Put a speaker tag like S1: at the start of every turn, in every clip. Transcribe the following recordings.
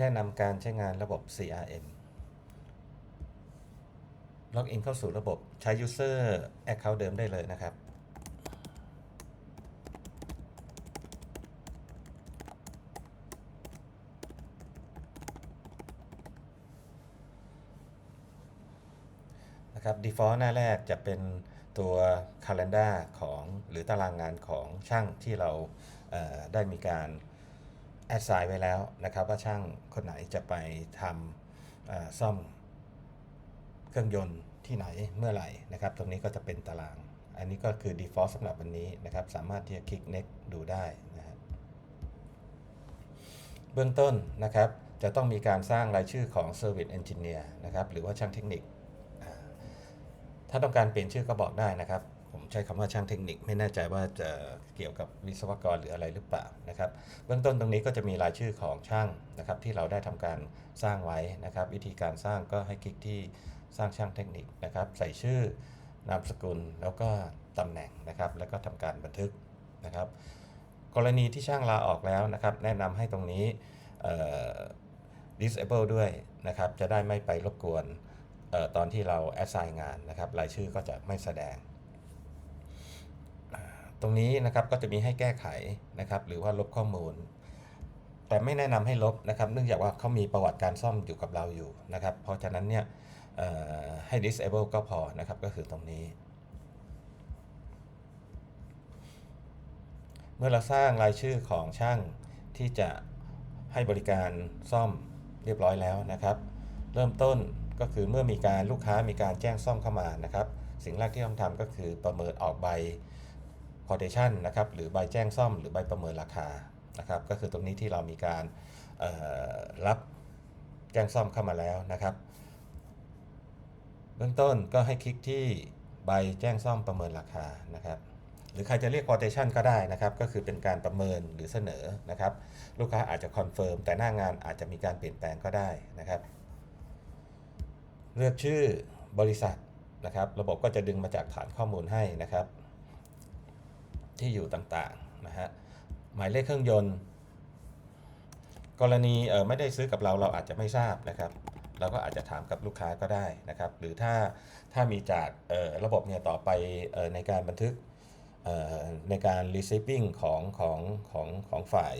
S1: แนะนำการใช้งานระบบ CRM ล็อกอินเข้าสู่ระบบใช้ User Account เดิมได้เลยนะครับ นะครับ default หน้าแรกจะเป็นตัว calendar ของหรือตารางงานของช่างที่เราเได้มีการ assign ไว้แล้วนะครับว่าช่างคนไหนจะไปทำซ่อมเครื่องยนต์ที่ไหนเมื่อไหร่นะครับ ตรงนี้ก็จะเป็นตาราง อันนี้ก็คือ default สำหรับวันนี้นะครับ สามารถที่จะคลิก next ดูได้นะฮะเบื้องต้นนะครับ จะต้องมีการสร้างรายชื่อของ Service Engineer นะครับ หรือว่าช่างเทคนิค ถ้าต้องการเปลี่ยนชื่อก็บอกได้นะครับ ผมใช้คำว่าช่างเทคนิคไม่แน่ใจว่าจะเกี่ยวกับวิศวกรหรืออะไรหรือเปล่านะครับเบื้องต้นตรงนี้ก็จะมีรายชื่อของช่างนะครับที่เราได้ทำการสร้างไว้นะครับ วิธีการสร้างก็ให้คลิกที่สร้างช่างเทคนิคนะครับ ใส่ชื่อนามสกุลแล้วก็ตำแหน่งนะครับ แล้วก็ทำการบันทึกนะครับ กรณีที่ช่างลาออกแล้วนะครับ แนะนำให้ตรงนี้ disable ด้วยนะครับ จะได้ไม่ไปรบกวนออตอนที่เรา assign งานนะครับ รายชื่อก็จะไม่แสดง ตรงนี้นะครับก็จะมีให้แก้ไขนะครับหรือว่าลบข้อมูล แต่ไม่แนะนำให้ลบนะครับ เนื่องจากว่าเขามีประวัติการซ่อมอยู่กับเราอยู่นะครับ เพราะฉะนั้นเนี่ยให้ disable ก็พอนะครับก็คือตรงนี้ เมื่อเราสร้างรายชื่อของช่างที่จะให้บริการซ่อมเรียบร้อยแล้วนะครับ เริ่มต้นก็คือเมื่อมีการลูกค้ามีการแจ้งซ่อมเข้ามานะครับ สิ่งแรกที่ต้องทำก็คือประเมินออกใบ quotation นะครับหรือใบแจ้งซ่อมหรือใบประเมินราคานะครับก็คือตรงนี้ที่เรามีการรับแจ้งซ่อมเข้ามาแล้วนะครับ เบื้องต้นก็ให้คลิกที่ใบแจ้งซ่อมประเมินราคานะครับหรือใครจะเรียก quotation ก็ได้นะครับ ก็คือเป็นการประเมินหรือเสนอนะครับ ลูกค้าอาจจะคอนเฟิร์มแต่หน้างานอาจจะมีการเปลี่ยนแปลงก็ได้นะครับ เลือกชื่อบริษัทนะครับ ระบบก็จะดึงมาจากฐานข้อมูลให้นะครับ ที่อยู่ต่างๆนะฮะหมายเลขเครื่องยนต์ กรณีเออไม่ได้ซื้อกับเราเราอาจจะไม่ทราบนะครับเราก็อาจจะถามกับลูกค้าก็ได้นะครับ หรือถ้าถ้ามีจากระบบเนี่ยต่อไปอในการบันทึกในการ receiving ของของของของฝ่าย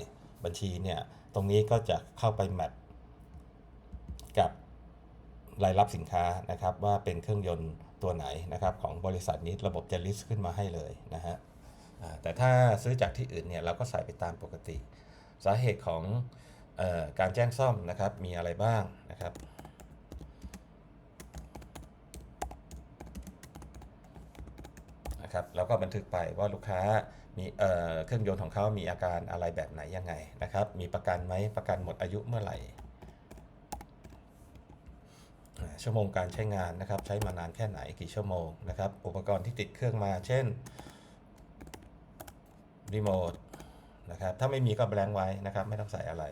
S1: บัญชีเนี่ยตรงนี้ก็จะเข้าไปแมทกับรายรับสินค้านะครับว่าเป็นเครื่องยนต์ตัวไหนนะครับของบริษัทนี้ระบบจะ list ขึ้นมาให้เลยนะฮะ แต่ถ้าซื้อจากที่อื่นเนี่ยเราก็ใส่ไปตามปกติ สาเหตุของออการแจ้งซ่อมนะครับมีอะไรบ้างนะครับนะครับแล้วก็บันทึกไปว่าลูกค้ามีเเครื่องยนต์ของเขามีอาการอะไรแบบไหนยังไงนะครับ มีประกันไหมประกันหมดอายุเมื่อไหร่ ชั่วโมงการใช้งานนะครับ ใช้มานานแค่ไหนกี่ชั่วโมงนะครับ อุปกรณ์ที่ติดเครื่องมา เช่น รีโมทนะครับ ถ้าไม่มีก็แบงค์ไว้นะครับ ไม่ต้องใส่อะไร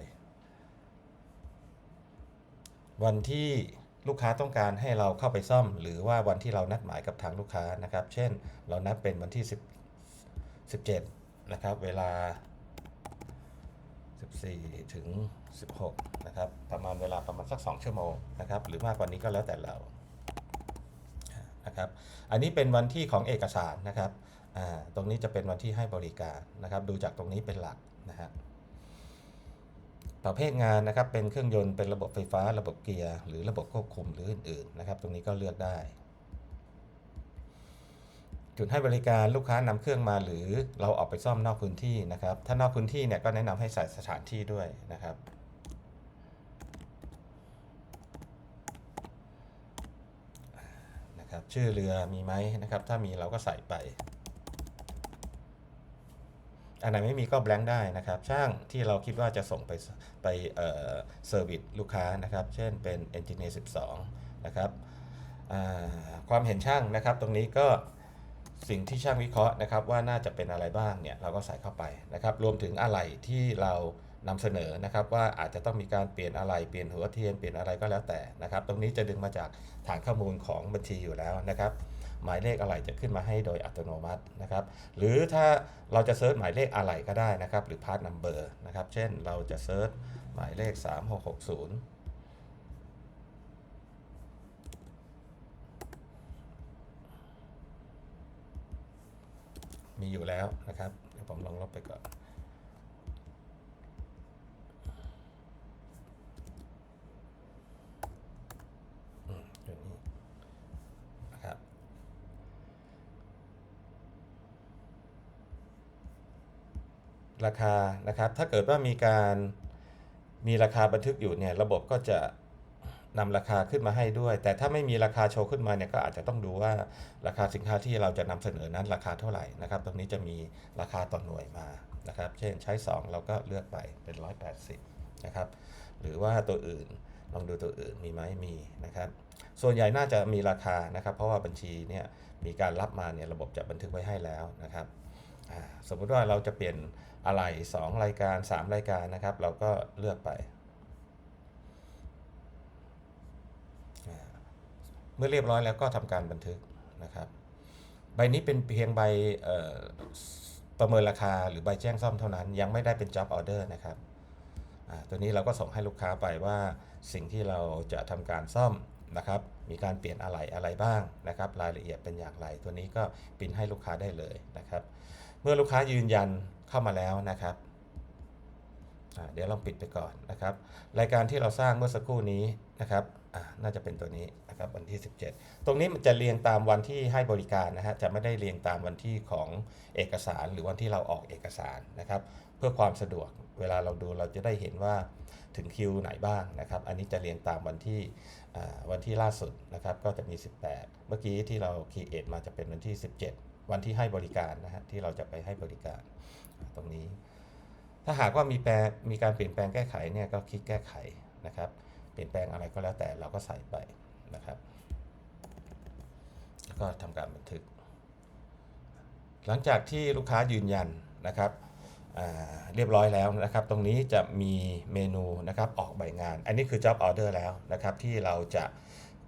S1: วันที่ลูกค้าต้องการให้เราเข้าไปซ่อม หรือว่าวันที่เรานัดหมายกับทางลูกค้านะครับ เช่น เรานัดเป็นวันที่10 17นะครับ เวลา 14 ถึง 16นะครับ ประมาณเวลาประมาณสัก 2 ชั่วโมงนะครับ หรือมากกว่านี้ก็แล้วแต่เรา นะครับ อันนี้เป็นวันที่ของเอกสารนะครับ ตรงนี้จะเป็นวันที่ให้บริการนะครับ ดูจากตรงนี้เป็นหลักนะฮะประเภทงานนะครับเป็นเครื่องยนต์เป็นระบบไฟฟ้า ระบบเกียร์หรือระบบควบคุมหรืออื่นๆนะครับ ตรงนี้ก็เลือกได้ จุดให้บริการลูกค้านำเครื่องมาหรือเราออกไปซ่อมนอกพื้นที่นะครับ ถ้านอกพื้นที่เนี่ยก็แนะนำให้ใส่สถานที่ด้วยนะครับนะครับชื่อเรือมีไหมนะครับ ถ้ามีเราก็ใส่ไป อันไหนไม่มีก็แบงค์ได้นะครับ ช่างที่เราคิดว่าจะส่งไปไปเอ่อเซอร์วิสลูกค้านะครับ เช่นเป็น Engineer 12 นะครับความเห็นช่างนะครับ ตรงนี้ก็สิ่งที่ช่างวิเคราะห์นะครับ ว่าน่าจะเป็นอะไรบ้างเนี่ยเราก็ใส่เข้าไปนะครับ รวมถึงอะไรที่เรานำเสนอนะครับ ว่าอาจจะต้องมีการเปลี่ยนอะไรเปลี่ยนหัวเทียนเปลี่ยนอะไรก็แล้วแต่นะครับ ตรงนี้จะดึงมาจากฐานข้อมูลของบัญชีอยู่แล้วนะครับ หมายเลขอะไรจะขึ้นมาให้โดยอัตโนมัตินะครับ หรือถ้าเราจะเซิร์ชหมายเลขอะไรก็ได้นะครับ หรือพาร์ทนัมเบอร์นะครับ เช่นเราจะเซิร์ชหมายเลข 3660มีอยู่แล้วนะครับ เดี๋ยวผมลองลบไปก่อน อืมอยู่นี่นะครับ ราคานะครับ ถ้าเกิดว่ามีการมีราคาบันทึกอยู่เนี่ยระบบก็จะนำราคาขึ้นมาให้ด้วย แต่ถ้าไม่มีราคาโชว์ขึ้นมาเนี่ยก็อาจจะต้องดูว่าราคาสินค้าที่เราจะนำเสนอนั้นราคาเท่าไหร่นะครับ ตรงนี้จะมีราคาต่อหน่วยมานะครับ เช่นใช้ 2 เราก็เลือกไปเป็น 180นะครับหรือว่าตัวอื่นลองดูตัวอื่นมีไหมมีนะครับ ส่วนใหญ่น่าจะมีราคานะครับ เพราะว่าบัญชีเนี่ยมีการรับมาเนี่ยระบบจะบันทึกไว้ให้แล้วนะครับ สมมุติว่าเราจะเปลี่ยนอะไร 2 รายการ 3 รายการนะครับ เราก็เลือกไป เมื่อเรียบร้อยแล้วก็ทำการบันทึกนะครับ ใบนี้เป็นเพียงใบประเมินราคาหรือใบแจ้งซ่อมเท่านั้น ยังไม่ได้เป็น job order นะครับตัวนี้เราก็ส่งให้ลูกค้าไปว่าสิ่งที่เราจะทำการซ่อมนะครับ มีการเปลี่ยนอะไหล่อะไรบ้างนะครับ รายละเอียดเป็นอย่างไร ตัวนี้ก็ปริ้นให้ลูกค้าได้เลยนะครับ เมื่อลูกค้ายืนยันเข้ามาแล้วนะครับเดี๋ยวลองปิดไปก่อนนะครับ รายการที่เราสร้างเมื่อสักครู่นี้นะครับน่าจะเป็นตัวนี้นะครับวันที่ 17 ตรงนี้มันจะเรียงตามวันที่ให้บริการนะฮะจะไม่ได้เรียงตามวันที่ของเอกสารหรือวันที่เราออกเอกสารนะครับ เพื่อความสะดวกเวลาเราดูเราจะได้เห็นว่าถึงคิวไหนบ้างนะครับ อันนี้จะเรียงตามวันที่วันที่ล่าสุดนะครับ ก็จะมี 18 เมื่อกี้ที่เราคีเอทมาจะเป็นวันที่ 17 วันที่ให้บริการนะฮะที่เราจะไปให้บริการตรงนี้ ถ้าหากว่ามีแปลมีการเปลี่ยนแปลงแก้ไขเนี่ยก็คลิกแก้ไขนะครับ เปลี่ยนแปลงอะไรก็แล้วแต่เราก็ใส่ไปนะครับแล้วก็ทำการบันทึก หลังจากที่ลูกค้ายืนยันนะครับเรียบร้อยแล้วนะครับ ตรงนี้จะมีเมนูนะครับออกใบงาน อันนี้คือ job order แล้วนะครับที่เราจะ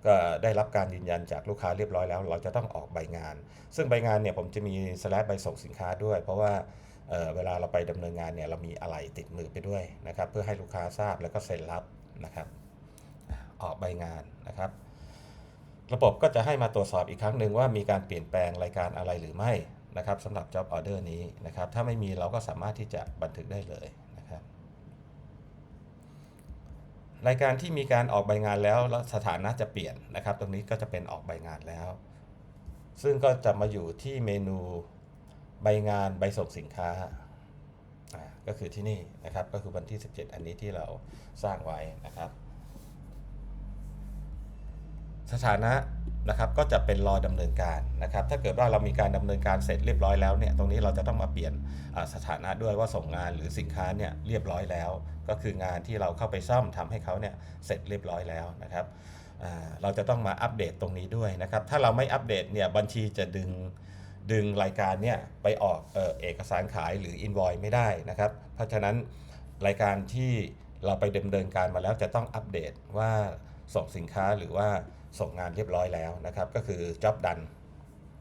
S1: ก็ได้รับการยืนยันจากลูกค้าเรียบร้อยแล้ว เราจะต้องออกใบงาน ซึ่งใบงานเนี่ยผมจะมีสแลปใบส่งสินค้าด้วย เพราะว่าเอ่อเวลาเราไปดำเนินงานเนี่ยเรามีอะไรติดมือไปด้วยนะครับเพื่อให้ลูกค้าทราบแล้วก็เซ็นรับนะครับอ่าออกใบงานนะครับ ระบบก็จะให้มาตรวจสอบอีกครั้งหนึ่งว่ามีการเปลี่ยนแปลงรายการอะไรหรือไม่นะครับสำหรับ job order นี้นะครับถ้าไม่มีเราก็สามารถที่จะบันทึกได้เลยนะค รายการที่มีการออกใบงานแล้วแล้วสถานะจะเปลี่ยนนะครับ ตรงนี้ก็จะเป็นออกใบงานแล้ว ซึ่งก็จะมาอยู่ที่เมนูใบงานใบส่งสินค้าอ่าก็คือที่นี่นะครับก็คือวันที่ 17 อันนี้ที่เราสร้างไว้นะครับ สถานะ นะครับก็จะเป็นรอดำเนินการนะครับถ้าเกิดว่าเรามีการดำเนินการเสร็จเรียบร้อยแล้วเนี่ยตรงนี้เราจะต้องมาเปลี่ยนสถานะด้วยว่าส่งงานหรือสินค้าเนี่ยเรียบร้อยแล้ว ก็คืองานที่เราเข้าไปซ่อมทำให้เขาเนี่ยเสร็จเรียบร้อยแล้วนะครับเราจะต้องมาอัปเดตตรงนี้ด้วยนะครับถ้าเราไม่อัปเดตเนี่ยบัญชีจะดึงดึงรายการเนี่ยไปออกเออเอกสารขายหรืออินวอยไม่ได้นะครับเพราะฉะนั้นรายการที่เราไปดำเนินการมาแล้วจะต้องอัปเดตว่าส่งสินค้าหรือว่า ส่งงานเรียบร้อยแล้วนะครับ ก็คือ job done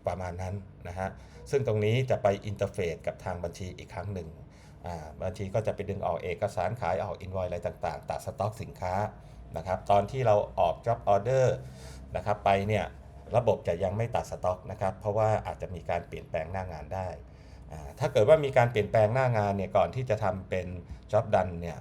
S1: ประมาณนั้นนะฮะ ซึ่งตรงนี้จะไปอินเทอร์เฟซกับทางบัญชีอีกครั้งหนึ่งบัญชีก็จะไปดึงออกเอกสารขายออกอินวอยอะไรต่างๆ ตัดสต็อกสินค้านะครับ ตอนที่เราออก job order นะครับไปเนี่ยระบบจะยังไม่ตัดสต็อกนะครับ เพราะว่าอาจจะมีการเปลี่ยนแปลงหน้างานได้ ถ้าเกิดว่ามีการเปลี่ยนแปลงหน้างานเนี่ยก่อนที่จะทำเป็น job done เนี่ย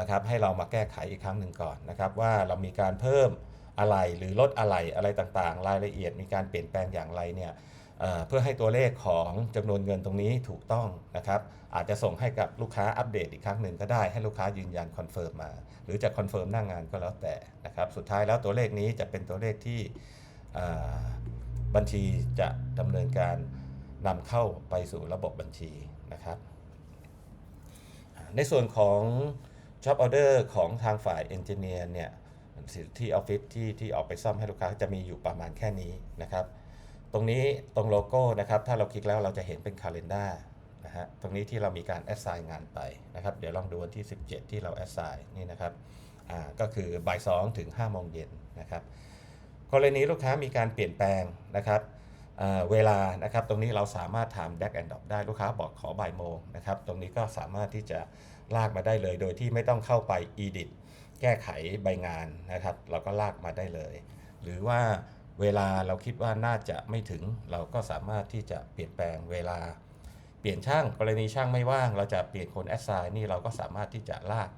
S1: นะครับให้เรามาแก้ไขอีกครั้งหนึ่งก่อนนะครับว่าเรามีการเพิ่ม อะไรหรือลดอะไรอะไรต่างๆ รายละเอียดมีการเปลี่ยนแปลงอย่างไรเนี่ยเเพื่อให้ตัวเลขของจำนวนเงินตรงนี้ถูกต้องนะครับอาจจะส่งให้กับลูกค้าอัปเดตอีกครั้งหนึ่งก็ได้ให้ลูกค้ายืนยันคอนเฟิร์มมา หรือจะคอนเฟิร์มหน้างงานก็แล้วแต่นะครับสุดท้ายแล้วตัวเลขนี้จะเป็นตัวเลขที่บัญชีจะดำเนินการนำเข้าไปสู่ระบบบัญชีนะครับในส่วนของ job order ของทางฝ่าย engineer เนี่ย ที่ออฟฟิศที่ที่ออกไปซ่อมให้ลูกค้าจะมีอยู่ประมาณแค่นี้นะครับ ตรงนี้ตรงโลโก้นะครับถ้าเราคลิกแล้วเราจะเห็นเป็น calendar นะฮะตรงนี้ที่เรามีการ assign งานไปนะครับ เดี๋ยวลองดูวันที่ 17 ที่เรา assign นี่นะครับอ่าก็คือบ่าย2ถึง5โมงเย็นนะครับกรณีลูกค้ามีการเปลี่ยนแปลงนะครับเวลานะครับตรงนี้เราสามารถทำ back and drop ได้ลูกค้าบอกขอบ่ายโมงนะครับ ตรงนี้ก็สามารถที่จะลากมาได้เลย โดยที่ไม่ต้องเข้าไป edit แก้ไขใบงานนะครับ เราก็ลากมาได้เลย หรือว่าเวลาเราคิดว่าน่าจะไม่ถึง เราก็สามารถที่จะเปลี่ยนแปลงเวลา เปลี่ยนช่างกรณีช่างไม่ว่าง เราจะเปลี่ยนคนแอดไซน์นี่เราก็สามารถที่จะลาก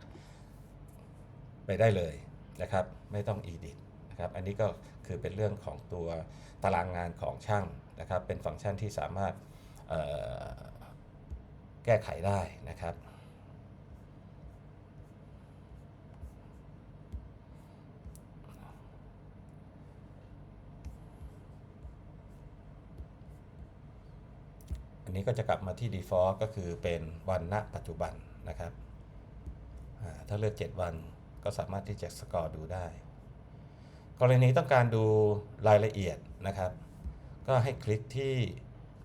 S1: ไปได้เลยนะครับ ไม่ต้อง edit นะครับอันนี้ก็คือเป็นเรื่องของตัวตารางงานของช่างนะครับ เป็นฟังก์ชันที่สามารถแก้ไขได้นะครับ อันนี้ก็จะกลับมาที่ default ก็คือเป็นวันณปัจจุบันนะครับถ้าเลือก 7 วันก็สามารถที่จะสกอร์ดูได้ กรณีต้องการดูรายละเอียดนะครับ ก็ให้คลิกที่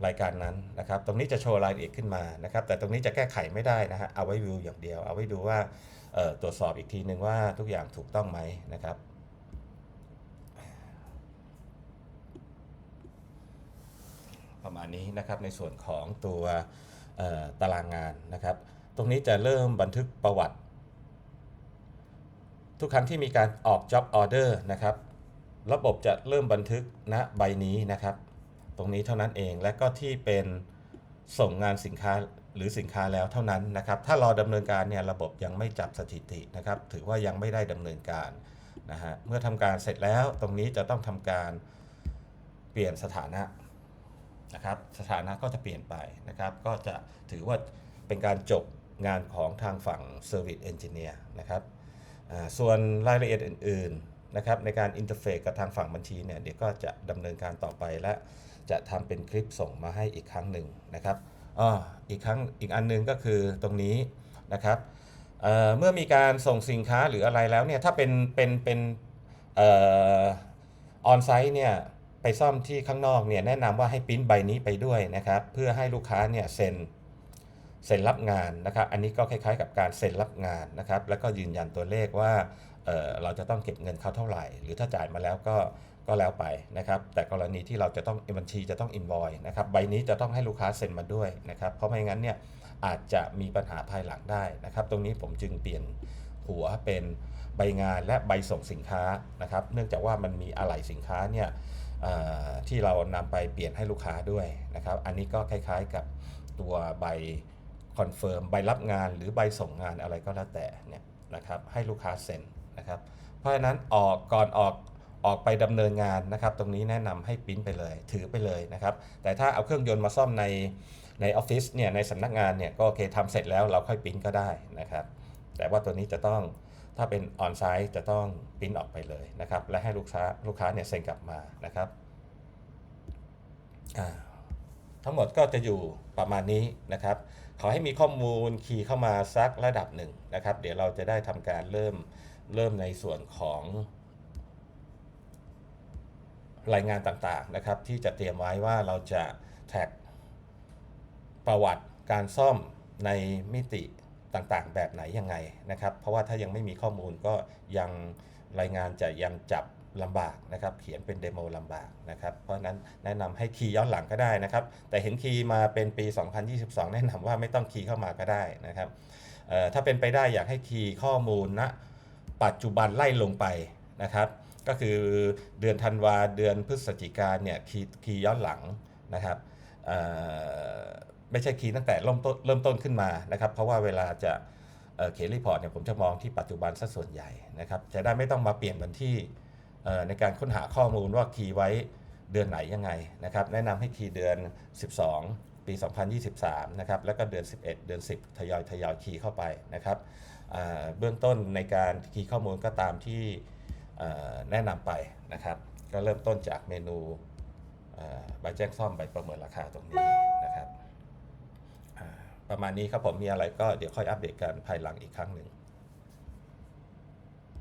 S1: รายการนั้นนะครับ ตรงนี้จะโชว์รายละเอียดขึ้นมานะครับ แต่ตรงนี้จะแก้ไขไม่ได้นะฮะ เอาไว้วิวอย่างเดียว เอาไว้ดูว่าตรวจสอบอีกทีหนึ่งว่าทุกอย่างถูกต้องไหมนะครับ ประมาณนี้นะครับในส่วนของตัวตารางงานนะครับ ตรงนี้จะเริ่มบันทึกประวัติ ทุกครั้งที่มีการออก job order นะครับ ระบบจะเริ่มบันทึกณใบนี้นะครับ ตรงนี้เท่านั้นเองและก็ที่เป็นส่งงานสินค้าหรือสินค้าแล้วเท่านั้นนะครับ ถ้ารอดำเนินการเนี่ยระบบยังไม่จับสถิตินะครับ ถือว่ายังไม่ได้ดำเนินการนะฮะ เมื่อทำการเสร็จแล้วตรงนี้จะต้องทำการเปลี่ยนสถานะ นะครับสถานะก็จะเปลี่ยนไปนะครับ ก็จะถือว่าเป็นการจบงานของทางฝั่ง Service Engineer นะครับส่วนรายละเอียดอื่นๆนะครับในการอินเทอร์เฟซกับทางฝั่งบัญชีเนี่ยเดี๋ยวก็จะดำเนินการต่อไปและจะทำเป็นคลิปส่งมาให้อีกครั้งหนึ่งนะครับอ้ออีกครั้งอีกอันหนึงก็คือตรงนี้นะครับเเมื่อมีการส่งสินค้าหรืออะไรแล้วเนี่ยถ้าเป็นเป็นเป็นออนไซต์เนี่ย ไปซ่อมที่ข้างนอกเนี่ยแนะนำว่าให้ปริ้นใบนี้ไปด้วยนะครับ เพื่อให้ลูกค้าเนี่ยเซ็นเซ็นรับงานนะครับ อันนี้ก็คล้ายๆ กับการเซ็นรับงานนะครับ แล้วก็ยืนยันตัวเลขว่าเอ่อเราจะต้องเก็บเงินเขาเท่าไหร่ หรือถ้าจ่ายมาแล้วก็ก็แล้วไปนะครับ แต่กรณีที่เราจะต้องบัญชีจะต้องอิน o อยนะครับใบนี้จะต้องให้ลูกค้าเซ็นมาด้วยนะครับ เพราะไม่งั้นเนี่ยอาจจะมีปัญหาภายหลังได้นะครับ ตรงนี้ผมจึงเปลี่ยนหัวเป็นใบงานและใบส่งสินค้านะครับ เนื่องจากว่ามันมีอะไหล่สินค้าเนี่ย ที่เรานำไปเปลี่ยนให้ลูกค้าด้วยนะครับ อันนี้ก็คล้ายๆกับตัวใบคอนเฟิร์มใบรับงานหรือใบส่งงานอะไรก็แล้วแต่เนี่ยนะครับให้ลูกค้าเซ็นนะครับ เพราะฉะนั้นออกก่อนออกออกไปดำเนินงานนะครับ ตรงนี้แนะนำให้ปริ้นไปเลย ถือไปเลยนะครับ แต่ถ้าเอาเครื่องยนต์มาซ่อมในในออฟฟิศเนี่ยในสำนักงานเนี่ยก็โอเคทำเสร็จแล้วเราค่อยปริ้นก็ได้นะครับ แต่ว่าตัวนี้จะต้อง ถ้าเป็นออนไซต์จะต้องปริ้นออกไปเลยนะครับ และให้ลูกค้าลูกค้าเนี่ยเซ็นกลับมานะครับทั้งหมดก็จะอยู่ประมาณนี้นะครับ ขอให้มีข้อมูลคีย์เข้ามาสักระดับหนึ่งนะครับ เดี๋ยวเราจะได้ทำการเริ่มเริ่มในส่วนของ รายงานต่างๆนะครับ ที่จะเตรียมไว้ว่าเราจะแท็กประวัติการซ่อมในมิติ ต่างๆ แบบไหนยังไงนะครับ เพราะว่าถ้ายังไม่มีข้อมูลก็ยังรายงานจะยังจับลำบากนะครับ เขียนเป็นเดโมลำบากนะครับ เพราะนั้นแนะนำให้คีย์ย้อนหลังก็ได้นะครับ แต่เห็นคีย์มาเป็นปี 2022 แนะนำว่าไม่ต้องคีย์เข้ามาก็ได้นะครับเอ่อถ้าเป็นไปได้อยากให้คีย์ข้อมูลณปัจจุบันไล่ลงไปนะครับ ก็คือเดือนธันวาเดือนพฤศจิกาเนี่ยคีย์คีย์ย้อนหลังนะครับเอ่อ ไม่ใช่คีย์ตั้งแต่เริ่มต้นเริ่มต้นขึ้นมานะครับ เพราะว่าเวลาจะเขียนรีพอร์ตเนี่ยผมจะมองที่ปัจจุบันซะส่วนใหญ่นะครับ จะได้ไม่ต้องมาเปลี่ยนวันที่ในการค้นหาข้อมูลว่าคีย์ไว้เดือนไหนยังไงนะครับ แนะนำให้คีย์เดือน 12 ปี 2023 นะครับ แล้วก็เดือน 11 เดือน 10 ทยอยทยอยคีย์เข้าไปนะครับเบื้องต้นในการคีย์ข้อมูลก็ตามที่แนะนำไปนะครับ ก็เริ่มต้นจากเมนูใบแจ้งซ่อมใบประเมินราคาตรงนี้ ประมาณนี้ครับผมมีอะไรก็เดี๋ยวค่อยอัปเดตกันภายหลังอีกครั้งหนึ่ง